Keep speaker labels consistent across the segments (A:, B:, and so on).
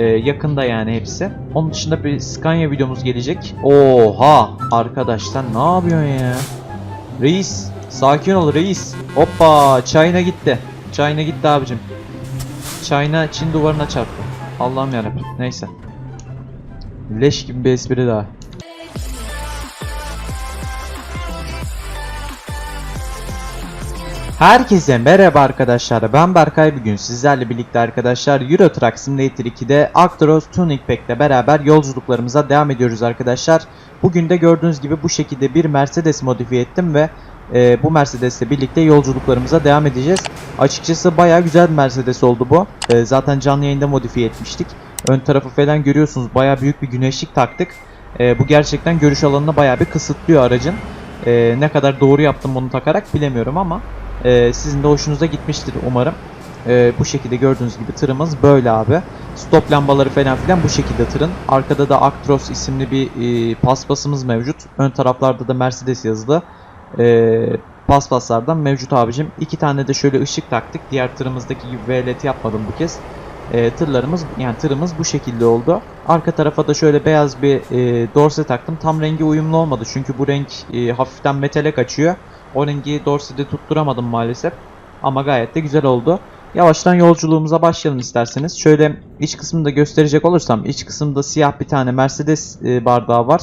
A: Ee, yakında yani hepsi. Onun dışında bir Scania videomuz gelecek. Oha! Arkadaş sen ne yapıyorsun ya? Reis! Sakin ol reis. Hoppa! Çayına gitti. Çayına gitti abicim. Çayına Çin duvarına çarptı. Allah'ım yarabbim. Neyse. Leş gibi bir espri daha. Herkese merhaba arkadaşlar. Ben Berkay bugün sizlerle birlikte arkadaşlar Euro Truck Simulator 2'de Actros Tuning Pack beraber yolculuklarımıza devam ediyoruz arkadaşlar. Bugün de gördüğünüz gibi bu şekilde bir Mercedes modifiye ettim ve e, bu Mercedes ile birlikte yolculuklarımıza devam edeceğiz. Açıkçası baya güzel bir Mercedes oldu bu. E, zaten canlı yayında modifiye etmiştik. Ön tarafı falan görüyorsunuz baya büyük bir güneşlik taktık. E, bu gerçekten görüş alanını baya bir kısıtlıyor aracın. E, ne kadar doğru yaptım bunu takarak bilemiyorum ama ee, sizin de hoşunuza gitmiştir umarım. Ee, bu şekilde gördüğünüz gibi tırımız böyle abi. Stop lambaları falan filan bu şekilde tırın. Arkada da Actros isimli bir e, paspasımız mevcut. Ön taraflarda da Mercedes yazılı. E, paspaslardan mevcut abicim. İki tane de şöyle ışık taktık. Diğer tırımızdaki gibi VLT yapmadım bu kez. E, tırlarımız yani tırımız bu şekilde oldu. Arka tarafa da şöyle beyaz bir e, dorse taktım. Tam rengi uyumlu olmadı çünkü bu renk e, hafiften metale kaçıyor. O rengi Dorset'de tutturamadım maalesef. Ama gayet de güzel oldu. Yavaştan yolculuğumuza başlayalım isterseniz. Şöyle iç kısmını da gösterecek olursam iç kısımda siyah bir tane Mercedes e, bardağı var.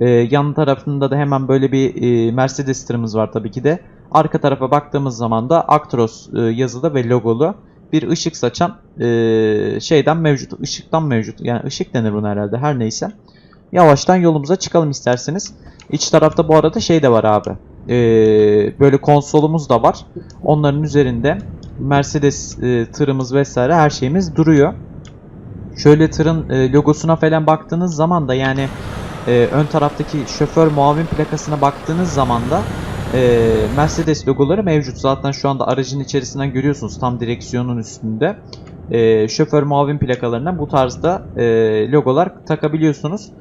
A: E, yan tarafında da hemen böyle bir e, Mercedes tırımız var tabii ki de. Arka tarafa baktığımız zaman da Actros e, yazılı ve logolu bir ışık saçan e, şeyden mevcut. Işıktan mevcut. Yani ışık denir buna herhalde her neyse. Yavaştan yolumuza çıkalım isterseniz. İç tarafta bu arada şey de var abi e, böyle konsolumuz da var. Onların üzerinde Mercedes e, tırımız vesaire her şeyimiz duruyor. Şöyle tırın e, logosuna falan baktığınız zaman da yani e, ön taraftaki şoför muavin plakasına baktığınız zaman da e, Mercedes logoları mevcut. Zaten şu anda aracın içerisinden görüyorsunuz tam direksiyonun üstünde. E, şoför muavin plakalarına bu tarzda e, logolar takabiliyorsunuz.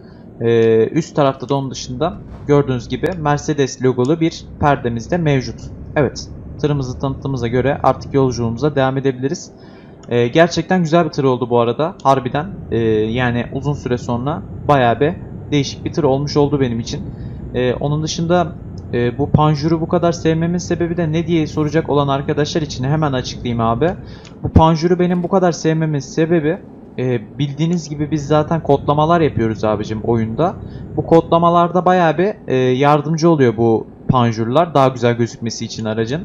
A: Ee, üst tarafta da onun dışında gördüğünüz gibi Mercedes logolu bir perdemiz de mevcut. Evet, tırımızı tanıttığımıza göre artık yolculuğumuza devam edebiliriz. Ee, gerçekten güzel bir tır oldu bu arada. Harbiden ee, yani uzun süre sonra bayağı bir değişik bir tır olmuş oldu benim için. Ee, onun dışında e, bu panjuru bu kadar sevmemin sebebi de ne diye soracak olan arkadaşlar için hemen açıklayayım abi. Bu panjuru benim bu kadar sevmemin sebebi e, bildiğiniz gibi biz zaten kodlamalar yapıyoruz abicim oyunda. Bu kodlamalarda bayağı bir e, yardımcı oluyor bu panjurlar daha güzel gözükmesi için aracın.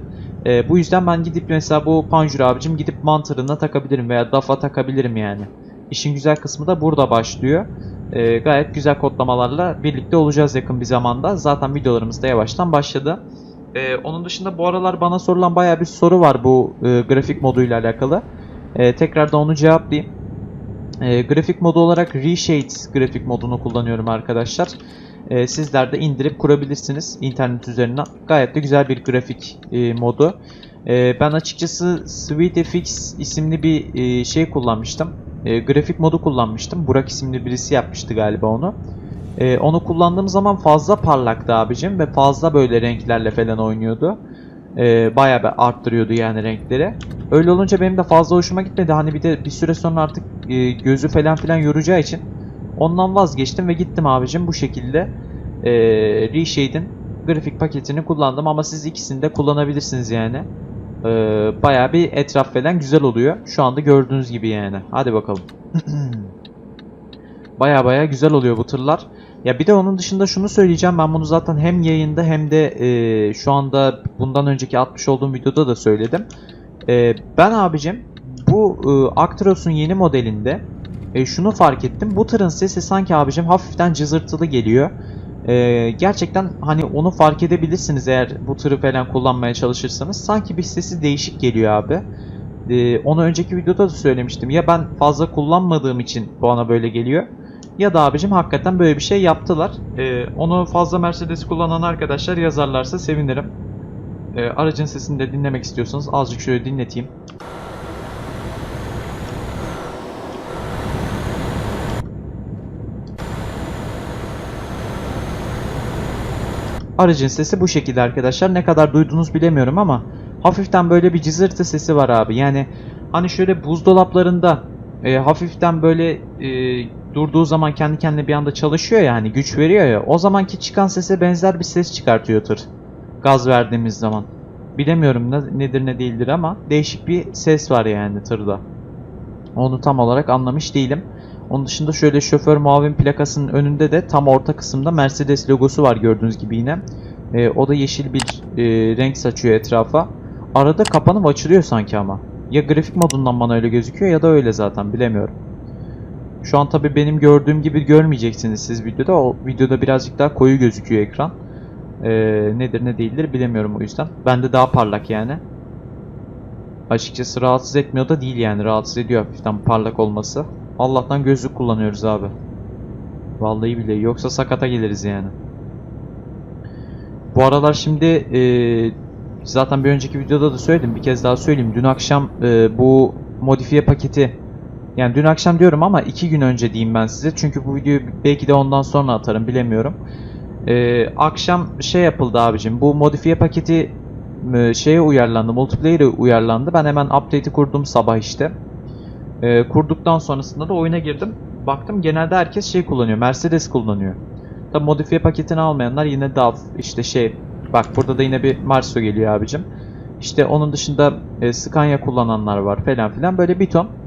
A: E, bu yüzden ben gidip mesela bu panjur abicim gidip mantarına takabilirim veya DAF'a takabilirim yani. İşin güzel kısmı da burada başlıyor. E, gayet güzel kodlamalarla birlikte olacağız yakın bir zamanda. Zaten videolarımız da yavaştan başladı. E, onun dışında bu aralar bana sorulan bayağı bir soru var bu e, grafik moduyla alakalı. E, tekrar da onu cevaplayayım. E, grafik modu olarak Reshade grafik modunu kullanıyorum arkadaşlar. E, sizler de indirip kurabilirsiniz internet üzerinden. Gayet de güzel bir grafik e, modu. E, ben açıkçası SweetFX isimli bir e, şey kullanmıştım. E, grafik modu kullanmıştım. Burak isimli birisi yapmıştı galiba onu. E, onu kullandığım zaman fazla parlaktı abicim ve fazla böyle renklerle falan oynuyordu. E, bayağı bir arttırıyordu yani renkleri. Öyle olunca benim de fazla hoşuma gitmedi. Hani bir de bir süre sonra artık e, gözü falan filan yoracağı için ondan vazgeçtim ve gittim abicim bu şekilde e, Reshade'in grafik paketini kullandım ama siz ikisini de kullanabilirsiniz yani. E, bayağı bir etraf falan güzel oluyor. Şu anda gördüğünüz gibi yani. Hadi bakalım. Baya baya güzel oluyor bu tırlar. Ya bir de onun dışında şunu söyleyeceğim. Ben bunu zaten hem yayında hem de e, şu anda bundan önceki atmış olduğum videoda da söyledim. E, ben abicim bu e, Actros'un yeni modelinde e, şunu fark ettim. Bu tırın sesi sanki abicim hafiften cızırtılı geliyor. E, gerçekten hani onu fark edebilirsiniz eğer bu tırı falan kullanmaya çalışırsanız. Sanki bir sesi değişik geliyor abi. E, onu önceki videoda da söylemiştim. Ya ben fazla kullanmadığım için bana böyle geliyor. Ya da abicim hakikaten böyle bir şey yaptılar. E, onu fazla Mercedes kullanan arkadaşlar yazarlarsa sevinirim. E, aracın sesini de dinlemek istiyorsanız azıcık şöyle dinleteyim. Aracın sesi bu şekilde arkadaşlar. Ne kadar duydunuz bilemiyorum ama hafiften böyle bir cızırtı sesi var abi. Yani hani şöyle buzdolaplarında e, hafiften böyle e, durduğu zaman kendi kendine bir anda çalışıyor ya hani güç veriyor ya o zamanki çıkan sese benzer bir ses çıkartıyor tır. Gaz verdiğimiz zaman. Bilemiyorum ne, nedir ne değildir ama değişik bir ses var yani tırda. Onu tam olarak anlamış değilim. Onun dışında şöyle şoför muavin plakasının önünde de tam orta kısımda Mercedes logosu var gördüğünüz gibi yine. E, o da yeşil bir e, renk saçıyor etrafa. Arada kapanıp açılıyor sanki ama. Ya grafik modundan bana öyle gözüküyor ya da öyle zaten bilemiyorum. Şu an tabi benim gördüğüm gibi görmeyeceksiniz siz videoda. O videoda birazcık daha koyu gözüküyor ekran. Ee, nedir ne değildir bilemiyorum o yüzden. Bende daha parlak yani. Açıkçası rahatsız etmiyor da değil yani. Rahatsız ediyor hafiften parlak olması. Allah'tan gözlük kullanıyoruz abi. Vallahi billahi. Yoksa sakata geliriz yani. Bu aralar şimdi e, zaten bir önceki videoda da söyledim. Bir kez daha söyleyeyim. Dün akşam e, bu modifiye paketi yani dün akşam diyorum ama iki gün önce diyeyim ben size. Çünkü bu videoyu belki de ondan sonra atarım bilemiyorum. E, akşam şey yapıldı abicim. Bu modifiye paketi e, şeye uyarlandı. Multiplayer'e uyarlandı. Ben hemen update'i kurdum sabah işte. E, kurduktan sonrasında da oyuna girdim. Baktım genelde herkes şey kullanıyor. Mercedes kullanıyor. Tabi modifiye paketini almayanlar yine DAF işte şey bak burada da yine bir Marso geliyor abicim. İşte onun dışında e, Scania kullananlar var falan filan böyle bir ton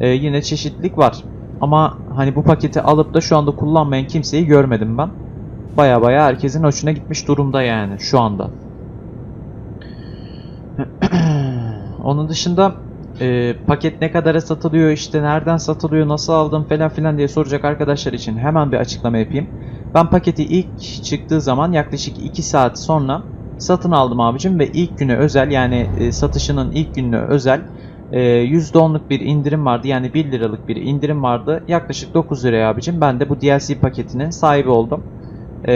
A: e, yine çeşitlilik var. Ama hani bu paketi alıp da şu anda kullanmayan kimseyi görmedim ben. Baya baya herkesin hoşuna gitmiş durumda yani şu anda. onun dışında e, paket ne kadara satılıyor işte nereden satılıyor nasıl aldım falan filan diye soracak arkadaşlar için hemen bir açıklama yapayım. Ben paketi ilk çıktığı zaman yaklaşık 2 saat sonra satın aldım abicim ve ilk güne özel yani e, satışının ilk gününe özel %10'luk bir indirim vardı yani 1 liralık bir indirim vardı yaklaşık 9 liraya abicim ben de bu DLC paketinin sahibi oldum. E,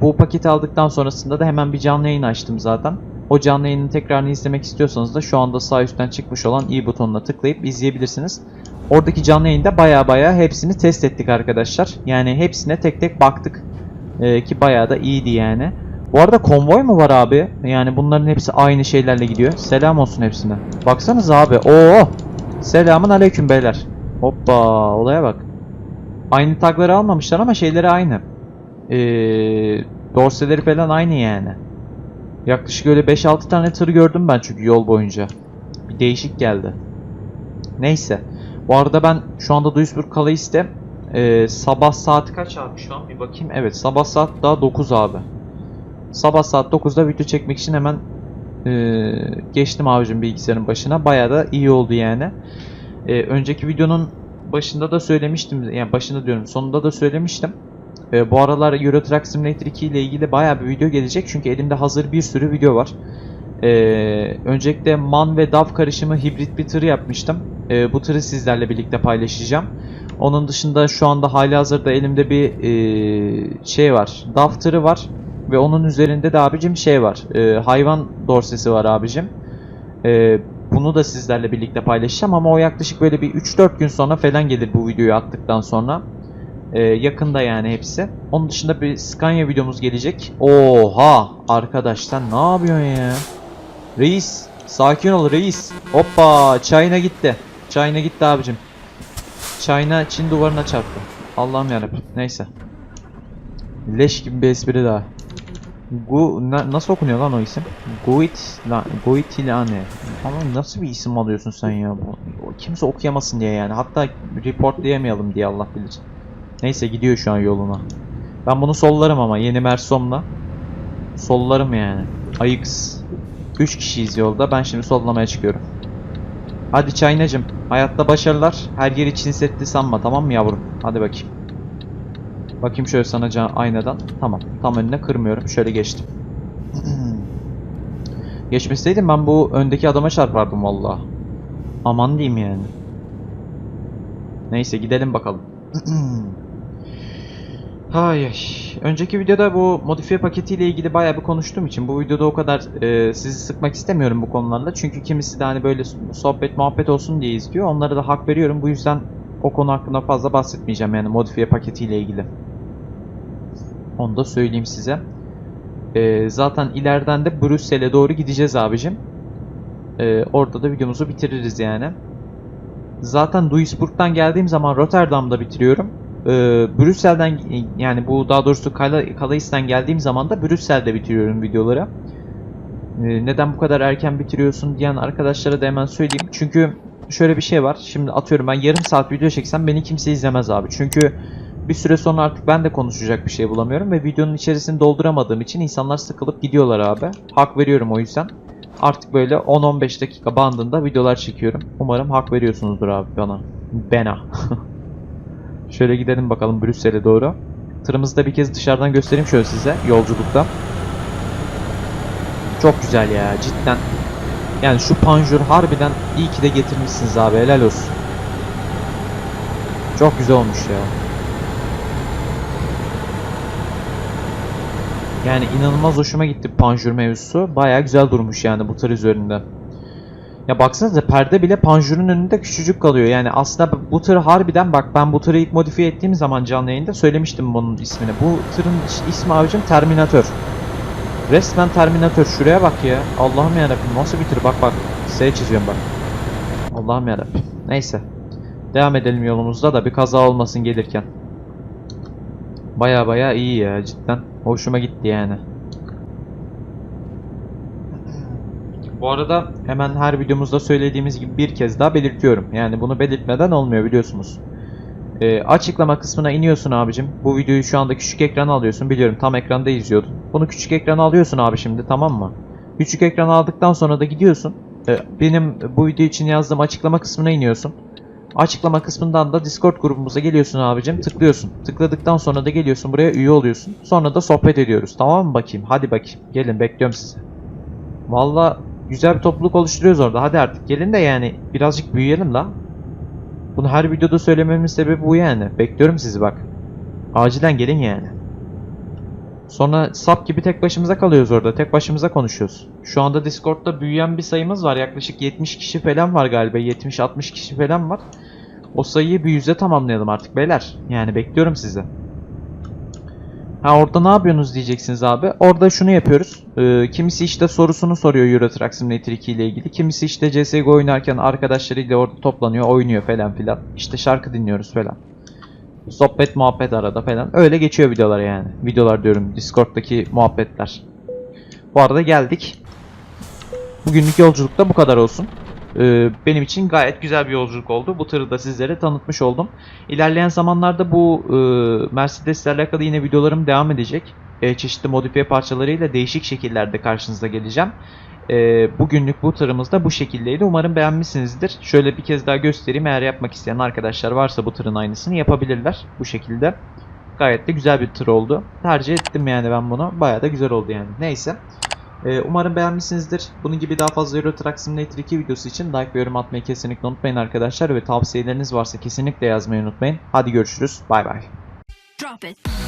A: bu paketi aldıktan sonrasında da hemen bir canlı yayın açtım zaten. O canlı yayının tekrarını izlemek istiyorsanız da şu anda sağ üstten çıkmış olan i butonuna tıklayıp izleyebilirsiniz. Oradaki canlı yayında baya baya hepsini test ettik arkadaşlar. Yani hepsine tek tek baktık. Ee, ki baya da iyiydi yani. Bu arada konvoy mu var abi? Yani bunların hepsi aynı şeylerle gidiyor. Selam olsun hepsine. Baksanız abi. Oo! Selamun aleyküm beyler. Hoppa olaya bak. Aynı tagları almamışlar ama şeyleri aynı. Ee, dorseleri falan aynı yani. Yaklaşık öyle 5-6 tane tır gördüm ben çünkü yol boyunca. Bir değişik geldi. Neyse. Bu arada ben şu anda Duisburg Kalais'te e, sabah saati kaç abi şu an bir bakayım. Evet sabah saat daha 9 abi. Sabah saat 9'da video çekmek için hemen e, geçtim abicim bilgisayarın başına. Bayağı da iyi oldu yani. E, önceki videonun başında da söylemiştim. Yani başında diyorum sonunda da söylemiştim. E, bu aralar Euro Truck Simulator 2 ile ilgili bayağı bir video gelecek. Çünkü elimde hazır bir sürü video var. Ee, öncelikle MAN ve DAF karışımı hibrit bir tır yapmıştım. Ee, bu tırı sizlerle birlikte paylaşacağım. Onun dışında şu anda hali hazırda elimde bir e, şey var. DAF tırı var. Ve onun üzerinde de abicim şey var. E, hayvan dorsesi var abicim. E, bunu da sizlerle birlikte paylaşacağım ama o yaklaşık böyle bir 3-4 gün sonra falan gelir bu videoyu attıktan sonra. E, yakında yani hepsi. Onun dışında bir Scania videomuz gelecek. Oha! Arkadaş sen ne yapıyorsun ya? Reis sakin ol reis. Hoppa çayına gitti. Çayına gitti abicim. Çayına Çin duvarına çarptı. Allah'ım yarabbim. Neyse. Leş gibi bir espri daha. Gu na- nasıl okunuyor lan o isim? Guit la Goitilane. Ama nasıl bir isim alıyorsun sen ya? Bu, kimse okuyamasın diye yani. Hatta reportlayamayalım diye Allah bilir. Neyse gidiyor şu an yoluna. Ben bunu sollarım ama yeni Mersom'la. Sollarım yani. Ayıks. 3 kişiyiz yolda. Ben şimdi sollamaya çıkıyorum. Hadi Çaynacım. Hayatta başarılar. Her yer için setti sanma tamam mı yavrum? Hadi bakayım. Bakayım şöyle sana aynadan. Tamam. Tam önüne kırmıyorum. Şöyle geçtim. Geçmeseydim ben bu öndeki adama çarpardım valla. Aman diyeyim yani. Neyse gidelim bakalım. Hay ay. Önceki videoda bu modifiye paketiyle ilgili bayağı bir konuştuğum için bu videoda o kadar e, sizi sıkmak istemiyorum bu konularla. Çünkü kimisi de hani böyle sohbet muhabbet olsun diye izliyor. Onlara da hak veriyorum. Bu yüzden o konu hakkında fazla bahsetmeyeceğim yani modifiye paketiyle ilgili. Onu da söyleyeyim size. E, zaten ileriden de Brüksel'e doğru gideceğiz abicim. E, orada da videomuzu bitiririz yani. Zaten Duisburg'dan geldiğim zaman Rotterdam'da bitiriyorum. Ee, Brüksel'den yani bu daha doğrusu Kala, Kalais'ten geldiğim zaman da Brüksel'de bitiriyorum videoları. Ee, neden bu kadar erken bitiriyorsun diyen arkadaşlara da hemen söyleyeyim. Çünkü şöyle bir şey var. Şimdi atıyorum ben yarım saat video çeksem beni kimse izlemez abi. Çünkü bir süre sonra artık ben de konuşacak bir şey bulamıyorum ve videonun içerisini dolduramadığım için insanlar sıkılıp gidiyorlar abi. Hak veriyorum o yüzden. Artık böyle 10-15 dakika bandında videolar çekiyorum. Umarım hak veriyorsunuzdur abi bana. Bena. şöyle gidelim bakalım Brüksel'e doğru. Tırımızı da bir kez dışarıdan göstereyim şöyle size yolculukta. Çok güzel ya cidden. Yani şu panjur harbiden iyi ki de getirmişsiniz abi helal olsun. Çok güzel olmuş ya. Yani inanılmaz hoşuma gitti panjur mevzusu. Baya güzel durmuş yani bu tır üzerinde. Ya baksanıza perde bile panjurun önünde küçücük kalıyor. Yani aslında bu tır harbiden bak ben bu tırı ilk modifiye ettiğim zaman canlı yayında söylemiştim bunun ismini. Bu tırın ismi abicim Terminator. Resmen Terminator. Şuraya bak ya. Allah'ım yarabbim nasıl bir tır bak bak. S çiziyorum bak. Allah'ım yarabbim. Neyse. Devam edelim yolumuzda da bir kaza olmasın gelirken. Baya baya iyi ya cidden. Hoşuma gitti yani. Bu arada hemen her videomuzda söylediğimiz gibi bir kez daha belirtiyorum. Yani bunu belirtmeden olmuyor biliyorsunuz. Ee, açıklama kısmına iniyorsun abicim. Bu videoyu şu anda küçük ekrana alıyorsun. Biliyorum tam ekranda izliyordun. Bunu küçük ekrana alıyorsun abi şimdi tamam mı? Küçük ekrana aldıktan sonra da gidiyorsun. Ee, benim bu video için yazdığım açıklama kısmına iniyorsun. Açıklama kısmından da Discord grubumuza geliyorsun abicim. Tıklıyorsun. Tıkladıktan sonra da geliyorsun buraya üye oluyorsun. Sonra da sohbet ediyoruz. Tamam mı bakayım? Hadi bakayım. Gelin bekliyorum sizi. Valla güzel bir topluluk oluşturuyoruz orada. Hadi artık gelin de yani birazcık büyüyelim la. Bunu her videoda söylememin sebebi bu yani. Bekliyorum sizi bak. Acilen gelin yani. Sonra sap gibi tek başımıza kalıyoruz orada. Tek başımıza konuşuyoruz. Şu anda Discord'da büyüyen bir sayımız var. Yaklaşık 70 kişi falan var galiba. 70-60 kişi falan var. O sayıyı bir yüze tamamlayalım artık beyler. Yani bekliyorum sizi. Ha orada ne yapıyorsunuz diyeceksiniz abi. Orada şunu yapıyoruz. Ee, kimisi işte sorusunu soruyor Euro Truck Simulator 2 ile ilgili. Kimisi işte CSGO oynarken arkadaşlarıyla orada toplanıyor, oynuyor falan filan. İşte şarkı dinliyoruz falan. Sohbet muhabbet arada falan. Öyle geçiyor videolar yani. Videolar diyorum Discord'daki muhabbetler. Bu arada geldik. Bugünlük yolculukta bu kadar olsun. Ee, benim için gayet güzel bir yolculuk oldu. Bu tırı da sizlere tanıtmış oldum. İlerleyen zamanlarda bu e, Mercedes'le alakalı yine videolarım devam edecek. E, çeşitli modifiye parçalarıyla değişik şekillerde karşınıza geleceğim. E, bugünlük bu tırımız da bu şekildeydi. Umarım beğenmişsinizdir. Şöyle bir kez daha göstereyim. Eğer yapmak isteyen arkadaşlar varsa bu tırın aynısını yapabilirler. Bu şekilde. Gayet de güzel bir tır oldu. Tercih ettim yani ben bunu. Bayağı da güzel oldu yani. Neyse. Ee, umarım beğenmişsinizdir. Bunun gibi daha fazla Euro Truck Simulator 2 videosu için like ve yorum atmayı kesinlikle unutmayın arkadaşlar. Ve tavsiyeleriniz varsa kesinlikle yazmayı unutmayın. Hadi görüşürüz. Bay bay.
B: Drop it.